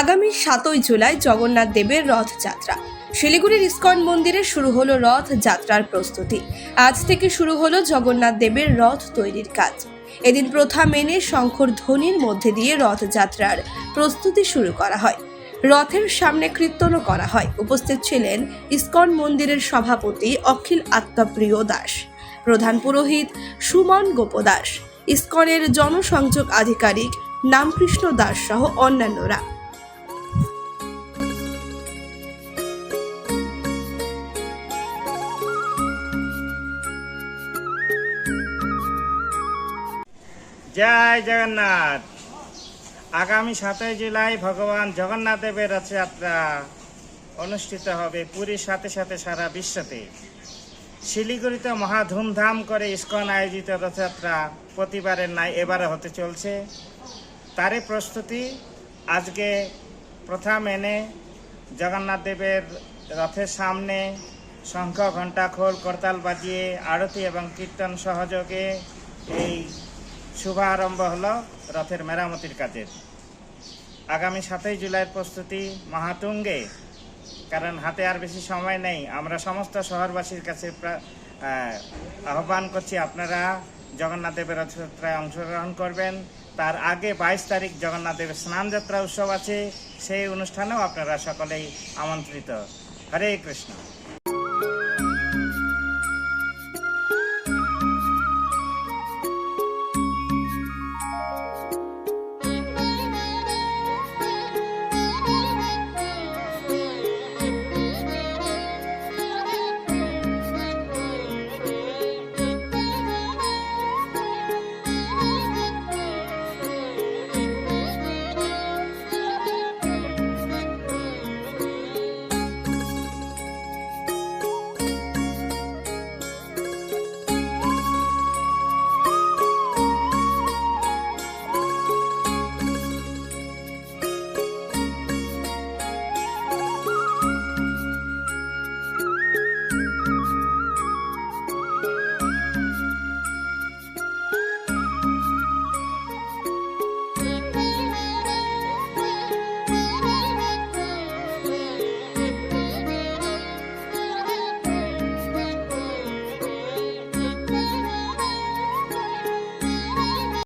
আগামী সাতই জুলাই জগন্নাথ দেবের রথযাত্রা। শিলিগুড়ির ইস্কন মন্দিরে শুরু হলো রথ যাত্রার প্রস্তুতি। আজ থেকে শুরু হলো জগন্নাথ দেবের রথ তৈরির কাজ। এদিন প্রথা মেনে শঙ্কর ধ্বনির মধ্যে দিয়ে রথযাত্রার প্রস্তুতি শুরু করা হয়। রথের সামনে কীর্তনও করা হয়। উপস্থিত ছিলেন ইস্কন মন্দিরের সভাপতি অখিল আত্মাপ্রিয় দাস, প্রধান পুরোহিত সুমন গোপদাস ইস্কনের জনসংযোগ আধিকারিক নামকৃষ্ণ দাস সহ অন্যান্যরা। জয় জগন্নাথ। আগামী সাতই জুলাই ভগবান জগন্নাথ দেবের রথযাত্রা অনুষ্ঠিত হবে পুরীর সাথে সাথে সারা বিশ্বতে। শিলিগুড়িতে মহা ধুমধাম করে ইস্কন আয়োজিত রথযাত্রা প্রতিবারের নাই এবারে হতে চলছে। তারই প্রস্তুতি আজকে প্রথা মেনে জগন্নাথ দেবের রথের সামনে শঙ্খ ঘণ্টা খোল করতাল বাজিয়ে, আরতি এবং কীর্তন সহযোগে এই শুভারম্ভ হলো রথের মেরামতির কাজের। আগামী সাতই জুলাইয়ের প্রস্তুতি মহাতুঙ্গে, কারণ হাতে আর বেশি সময় নেই। আমরা সমস্ত শহরবাসীর কাছে আহ্বান করছি, আপনারা জগন্নাথ দেবের রথযাত্রায় অংশগ্রহণ করবেন। তার আগে বাইশ তারিখ জগন্নাথ দেবের স্নানযাত্রা উৎসব আছে। সেই অনুষ্ঠানেও আপনারা সকলেই আমন্ত্রিত। হরে কৃষ্ণ।